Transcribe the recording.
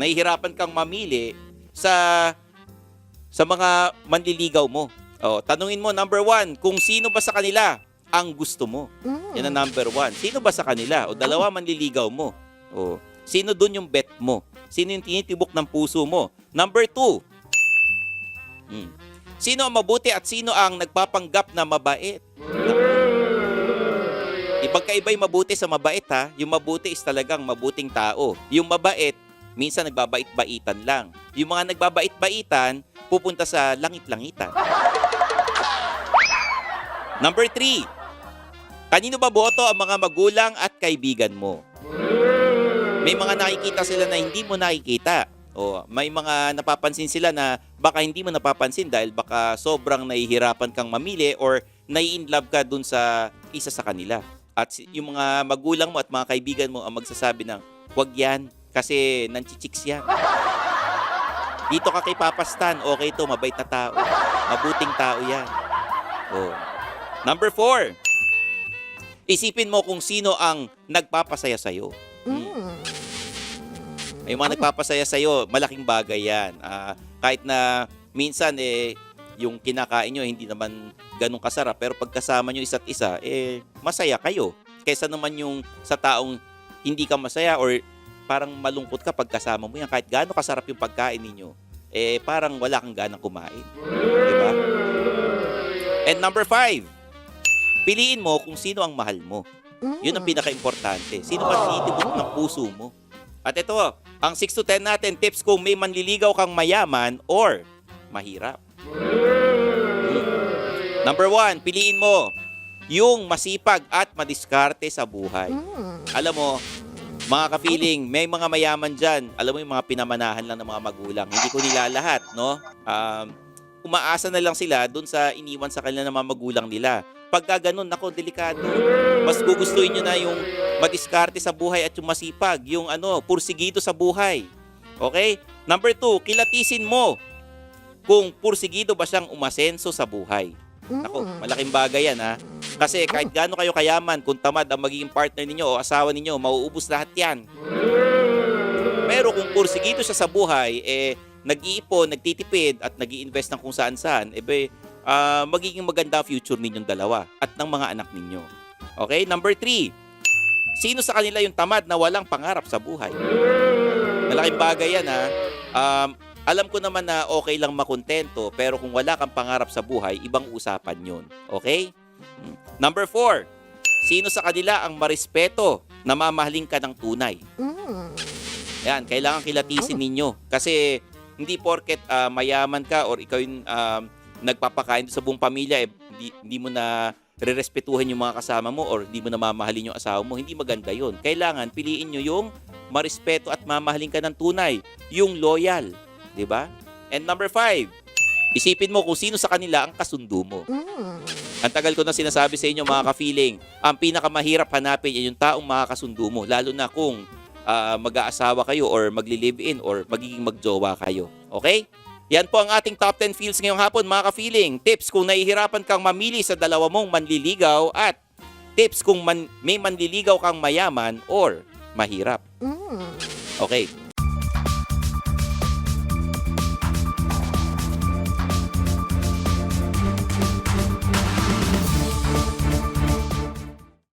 nahihirapan kang mamili sa sa mga manliligaw mo. Oh, tanungin mo, number one, kung sino ba sa kanila ang gusto mo. Mm. Yan ang number one. Sino ba sa kanila? O dalawa manliligaw mo. O, sino dun yung bet mo? Sino yung tinitibok ng puso mo? Number two, hmm, sino ang mabuti at sino ang nagpapanggap na mabait? Ipagkaiba yung mabuti sa mabait ha. Yung mabuti is talagang mabuting tao. Yung mabait, minsan nagbabait-baitan lang. Yung mga nagbabait-baitan, pupunta sa langit-langitan. Number three, kanino ba boto ang mga magulang at kaibigan mo? May mga nakikita sila na hindi mo nakikita. O may mga napapansin sila na baka hindi mo napapansin dahil baka sobrang nahihirapan kang mamili or nai-inlove ka dun sa isa sa kanila. At yung mga magulang mo at mga kaibigan mo ang magsasabi ng, wag yan, kasi nanchichicks yan. Dito ka kay Papastan, okay to, mabait na tao. Mabuting tao yan. Oh. Number four, isipin mo kung sino ang nagpapasaya sa'yo. Mm. May mga nagpapasaya sa'yo, malaking bagay yan. Ah, kahit na minsan, eh, yung kinakain nyo, hindi naman ganun kasarap. Pero pagkasama nyo isa't isa, eh, masaya kayo. Kesa naman yung sa taong hindi ka masaya or parang malungkot ka pagkasama mo yan. Kahit gaano kasarap yung pagkain ninyo, eh, parang wala kang ganang kumain. Di ba? And number five, piliin mo kung sino ang mahal mo. Mm. Yun ang pinaka-importante. Sino ba tinitibok ng puso mo? At ito, ang 6 to 10 natin, tips kung may manliligaw kang mayaman or mahirap. Number one, piliin mo yung masipag at madiskarte sa buhay. Mm. Alam mo, mga ka-feeling, may mga mayaman dyan. Alam mo yung mga pinamanahan lang ng mga magulang. Hindi ko nila lahat, no? Um, umaasa na lang sila dun sa iniwan sa kanila ng mga magulang nila. Pagka ganun, nako, delikado. Mas gugustuhin nyo na yung madiskarte sa buhay at yung masipag. Yung ano, pursigido sa buhay. Okay? Number two, kilatisin mo kung pursigido ba siyang umasenso sa buhay. Ako, Mm. malaking bagay yan ha. Kasi kahit gaano kayo kayaman, kung tamad ang magiging partner ninyo o asawa ninyo, mauubos lahat yan. Pero kung pursigido siya sa buhay, eh, nag-iipon, nagtitipid, at nag invest ng kung saan-saan, eh, be, ah, magiging maganda future ninyong dalawa at ng mga anak ninyo. Okay? Number three, sino sa kanila yung tamad na walang pangarap sa buhay? Malaking bagay yan ha. Um, alam ko naman na okay lang makontento, pero kung wala kang pangarap sa buhay, ibang usapan yun. Okay? Number four, sino sa kanila ang marespeto na mamahaling ka ng tunay? Mm. Yan, kailangan kilatisin ninyo. Kasi hindi porket ah, mayaman ka or ikaw yung um, nagpapakain sa buong pamilya, eh, hindi, hindi mo na rerespetuhan yung mga kasama mo or hindi mo na mamahalin yung asawa mo, hindi maganda yon. Kailangan piliin nyo yung marespeto at mamahalin ka ng tunay, yung loyal. 'di ba? And number five, isipin mo kung sino sa kanila ang kasundo mo. Mm. Ang tagal ko na sinasabi sa inyo mga ka-feeling, ang pinakamahirap hanapin ay yung taong makakasundo mo, lalo na kung ah, mag-aasawa kayo or magli-live-in or magiging magjowa kayo. Okay? Yan po ang ating top 10 feels ngayong hapon mga ka-feeling. Tips kung nahihirapan kang mamili sa dalawa mong manliligaw at tips kung man, may manliligaw kang mayaman or mahirap. Mm. Okay,